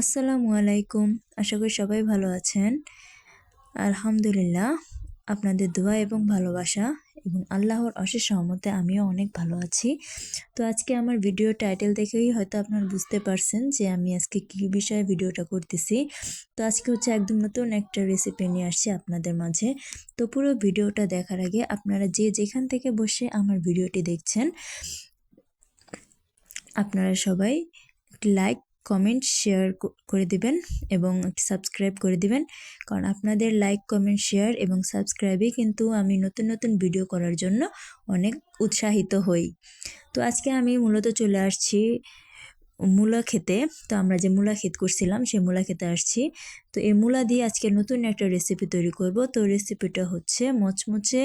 আসসালামু আলাইকুম। আশা করি সবাই ভালো আছেন। আলহামদুলিল্লাহ, আপনাদের দোয়া এবং ভালোবাসা এবং আল্লাহর অশেষ সহমতে আমিও অনেক ভালো আছি। তো আজকে আমার ভিডিও টাইটেল দেখেই হয়তো আপনারা বুঝতে পারছেন যে আমি আজকে কী বিষয়ে ভিডিওটা করতেছি। তো আজকে হচ্ছে একদম নতুন একটা রেসিপি নিয়ে আসছি আপনাদের মাঝে। তো পুরো ভিডিওটা দেখার আগে আপনারা যে যেখান থেকে বসে আমার ভিডিওটি দেখছেন, আপনারা সবাই একটি লাইক কমেন্ট শেয়ার করে দিবেন এবং সাবস্ক্রাইব করে দিবেন। কারণ আপনাদের লাইক কমেন্ট শেয়ার এবং সাবস্ক্রাইবে কিন্তু আমি নতুন নতুন ভিডিও করার জন্য অনেক উৎসাহিত হই। তো আজকে আমি মূলত চলে আসছি মূলা খেতে। তো আমরা যে মূলা ক্ষেত করছিলাম, সেই মূলা খেতে আসছি। তো এই মূলা দিয়ে আজকে নতুন একটা রেসিপি তৈরি করব। তো রেসিপিটা হচ্ছে মচমচে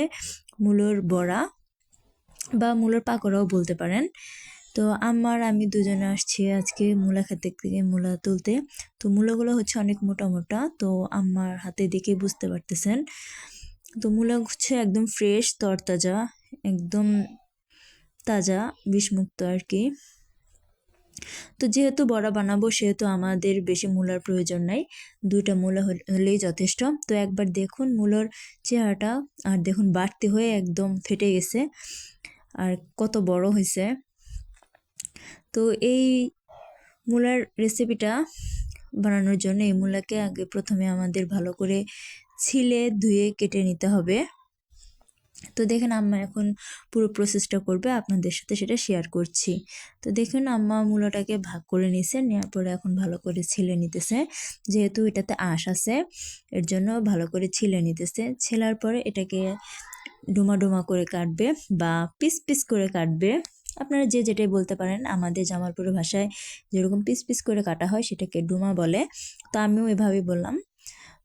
মূলোর বড়া বা মূলোর পাকোড়াও বলতে পারেন। তো আমার, আমি দুজনে আসছি আজকে মূলা খেতে থেকে, মূলা তুলতে। তো মূলাগুলো হচ্ছে অনেক মোটা মোটা, তো আমার হাতে দেখে বুঝতে পারতেছেন। তো মূলা হচ্ছে একদম ফ্রেশ তরতাজা, একদম তাজা, বিষমুক্ত আর কি। তো যেহেতু বড়া বানাবো, সেহেতু আমাদের বেশি মূলার প্রয়োজন নাই। দুইটা মূলা হলেই যথেষ্ট। তো একবার দেখুন মূলার চেহারাটা, আর দেখুন বাড়তি হয়ে একদম ফেটে গেছে। আর কত বড় হয়েছে। তো এই মূলার রেসিপিটা বানানোর জন্য এই মূলাকে আগে প্রথমে আমাদের ভালো করে ছিলে, ধুয়ে, কেটে নিতে হবে। তো দেখেন আম্মা এখন পুরো প্রসেসটা করবে, আপনাদের সাথে সেটা শেয়ার করছি। তো দেখুন আম্মা মূলাটাকে ভাগ করে নিছে নেওয়ার পরে এখন ভালো করে ছিলে নিতেছে। যেহেতু এটাতে আঁশ আছে, এর জন্য ভালো করে ছিলে নিতেছে। ছেলার পরে এটাকে ডুমা ডুমা করে কাটবে বা পিস পিস করে কাটবে। আপনারা যে যেটাই বলতে পারেন, আমাদের জামালপুরের ভাষায় যেরকম পিস পিস করে কাটা হয় সেটাকে ডুমা বলে। তো আমিও এভাবেই বললাম।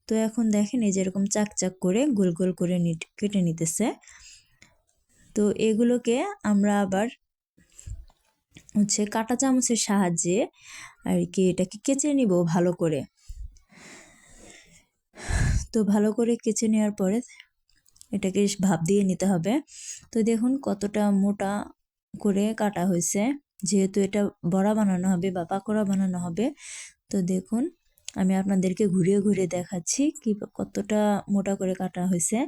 তো এখন দেখেন এই যেরকম চাক চাক করে গোল গোল করে কেটে নিতেছে। তো এগুলোকে আমরা আবার হচ্ছে কাটা চামচের সাহায্যে আর কি এটাকে কেচে নিব ভালো করে। তো ভালো করে কেচে নেওয়ার পরে এটাকে ভাব দিয়ে নিতে হবে। তো দেখুন কতটা মোটা করে কাটা হয়েছে। যেহেতু এটা বড়া বানানো হবে বা পাকোড়া বানানো হবে, তো দেখুন, আমি আপনাদেরকে ঘুরিয়ে ঘুরিয়ে দেখাচ্ছি কি কতটা মোটা করে কাটা হয়েছে।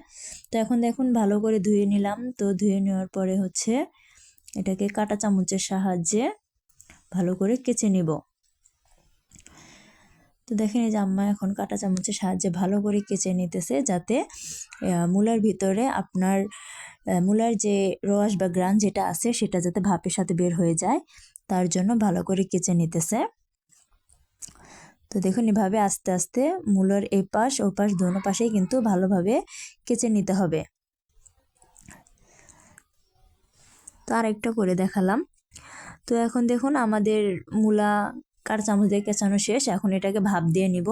তো এখন দেখুন, ভালো করে ধুয়ে নিলাম। তো ধুয়ে নেওয়ার পরে হচ্ছে এটাকে কাটা চামচের সাহায্যে ভালো করে কেচে নিব। তো দেখেন, এই যে আম্মা এখন কাটা চামচের সাহায্যে ভালো করে কেচে নিতেছে যাতে মূলার ভিতরে আপনার মূলার যে রস বা গ্রান যেটা আছে, সেটা যাতে ভাপের সাথে বের হয়ে যায়, তার জন্য ভালো করে কেচে নিতেছে। তো দেখুন, এভাবে আস্তে আস্তে মূলার এ পাশ ও পাশ দোনো পাশেই কিন্তু ভালোভাবে কেচে নিতে হবে। তো আরেকটা করে দেখালাম। তো এখন দেখুন, আমাদের মূলা কার চামচ দিয়ে কেচানো শেষ। এখন এটাকে ভাপ দিয়ে নিব।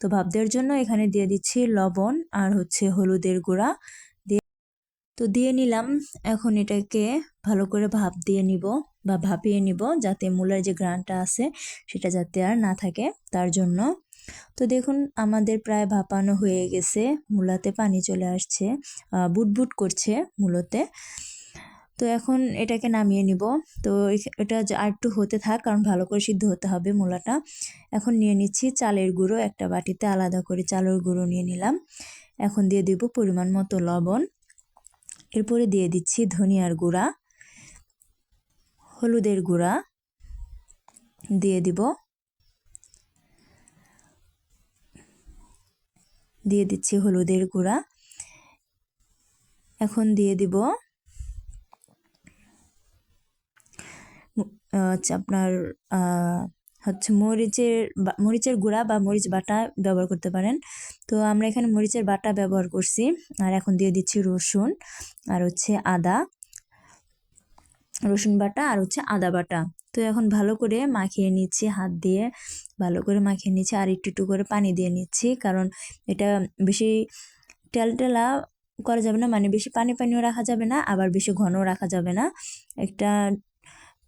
তো ভাপ দেওয়ার জন্য এখানে দিয়ে দিচ্ছি লবণ আর হচ্ছে হলুদের গুঁড়া। তো দিয়ে নিলাম। এখন এটাকে ভালো করে ভাপ দিয়ে নিব বা ভাপিয়ে নিব যাতে মূলার যে গ্রানটা আছে সেটা যাতে আর না থাকে তার জন্য। তো দেখুন, আমাদের প্রায় ভাপানো হয়ে গেছে। মূলাতে পানি চলে আসছে বুটবুট করছে মূলতে। তো এখন এটাকে নামিয়ে নিব। তো এটা আর একটু হতে থাক, কারণ ভালো করে সিদ্ধ হতে হবে মূলাটা। এখন নিয়ে নিচ্ছি চালের গুঁড়ো একটা বাটিতে আলাদা করে চালের গুঁড়ো নিয়ে নিলাম। এখন দিয়ে দিব পরিমাণ মতো লবণ। এরপরে দিয়ে দিচ্ছি ধনিয়ার গুঁড়া, হলুদের গুঁড়া, দিয়ে দিব। দিয়ে দিচ্ছি হলুদের গুঁড়া। এখন দিয়ে দিব আপনার হচ্ছে মরিচের মরিচের গুঁড়া বা মরিচ বাটা ব্যবহার করতে পারেন। তো আমরা এখানে মরিচের বাটা ব্যবহার করছি। আর এখন দিয়ে দিচ্ছি রসুন আর হচ্ছে আদা। রসুন বাটা আর হচ্ছে আদা বাটা। তো এখন ভালো করে মাখিয়ে নিচ্ছি, হাত দিয়ে ভালো করে মাখিয়ে নিচ্ছি আর একটু একটু করে পানি দিয়ে নিচ্ছি। কারণ এটা বেশি টেলটেলা করা যাবে না মানে বেশি পানি, পানিও রাখা যাবে না, আবার বেশি ঘনও রাখা যাবে না। একটা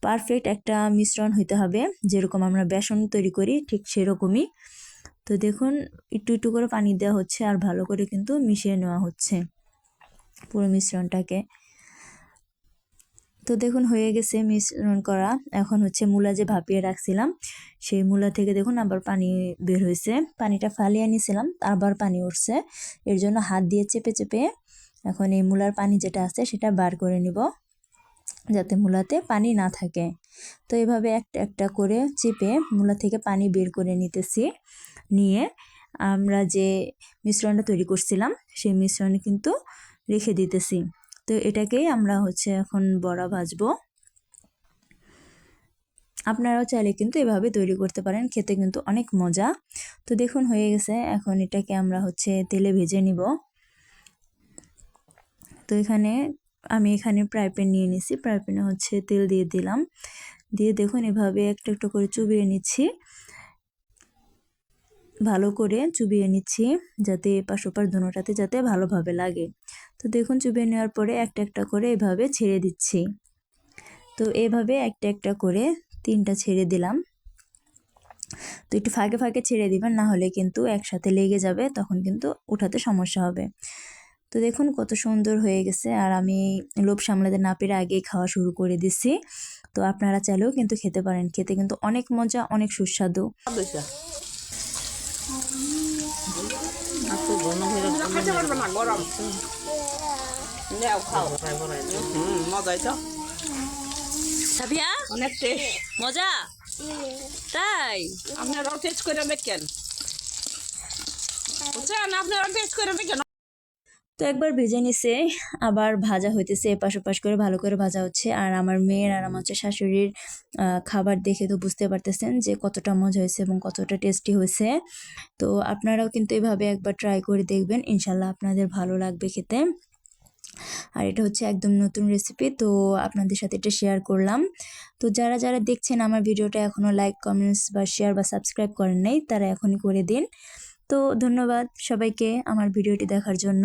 পারফেক্ট একটা মিশ্রণ হইতে হবে। যেরকম আমরা বেসন তৈরি করি, ঠিক সেরকমই। তো দেখুন, একটু একটু করে পানি দেওয়া হচ্ছে আর ভালো করে কিন্তু মিশিয়ে নেওয়া হচ্ছে পুরো মিশ্রণটাকে। তো দেখুন, হয়ে গেছে মিশ্রণ করা। এখন হচ্ছে মূলা যে ভাপিয়ে রাখছিলাম, সেই মূলা থেকে দেখুন আবার পানি বের হয়েছে। পানিটা ফালিয়ে নিয়েছিলাম, আবার পানি উঠছে। এর জন্য হাত দিয়ে চেপে চেপে এখন এই মূলার পানি যেটা আছে, সেটা বার করে নিব। যাতে মূলাতে পানি না থাকে। তো এভাবে একটা একটা করে চেপে মূলা থেকে পানি বের করে নিতেছি। নিয়ে আমরা যে মিশ্রণটা তৈরি করছিলাম, সেই মিশ্রণে কিন্তু রেখে দিতেছি। তো এটাকেই আমরা হচ্ছে এখন বড়া ভাজবো। আপনারাও চাইলে কিন্তু এভাবে তৈরি করতে পারেন, খেতে কিন্তু অনেক মজা। তো দেখুন হয়ে গেছে, এখন এটাকে আমরা হচ্ছে তেলে ভেজে নিব। তো এখানে আমি এখানে ফ্রাই প্যান নিয়ে নিছি। ফ্রাই প্যানে হচ্ছে তেল দিয়ে দিলাম। দিয়ে দেখুন এভাবে একটা একটা করে চুবিয়ে নিচ্ছি। ভালো করে চুবিয়ে নিচ্ছি যাতে এপাশ ওপাশ দুটাতে যাতে ভালোভাবে লাগে। তো দেখুন চুবিয়ে নেওয়ার পরে একটা একটা করে এভাবে ছেড়ে দিচ্ছি। তো এভাবে একটা একটা করে তিনটা ছেড়ে দিলাম। তো একটু ফাঁকে ফাঁকে ছেড়ে দিবেন, না হলে কিন্তু একসাথে লেগে যাবে, তখন কিন্তু উঠাতে সমস্যা হবে। তো দেখুন কত সুন্দর হয়ে গেছে। আর আমি লোভ সামলাতে না পেরে আগেই খাওয়া শুরু করে দিচ্ছি তো আপনারা চাইলেও কিন্তু খেতে পারেন। খেতে কিন্তু অনেক মজা অনেক সুস্বাদু। মজা? তাই? আপনারাও টেস্ট করে দেখেন। আপনারাও টেস্ট করে দেখেন। তো একবার ভেজে নিছে, আবার ভাজা হইতেছে এপাশ ওপাশ করে ভালো করে ভাজা হচ্ছে। আর আমার মেয়ের আর আমার শাশুড়ির খাবার দেখে তো বুঝতে পারতেছেন যে কতটা মজা হয়েছে এবং কতটা টেস্টি হয়েছে। তো আপনারাও কিন্তু এভাবে একবার ট্রাই করে দেখবেন, ইনশাল্লাহ আপনাদের ভালো লাগবে খেতে। আর এটা হচ্ছে একদম নতুন রেসিপি তো আপনাদের সাথে এটা শেয়ার করলাম। তো যারা যারা দেখছেন আমার ভিডিওটা এখনও লাইক কমেন্টস বা শেয়ার বা সাবস্ক্রাইব করেন নাই, তারা এখনই করে দিন। তো ধন্যবাদ সবাইকে আমার ভিডিওটি দেখার জন্য।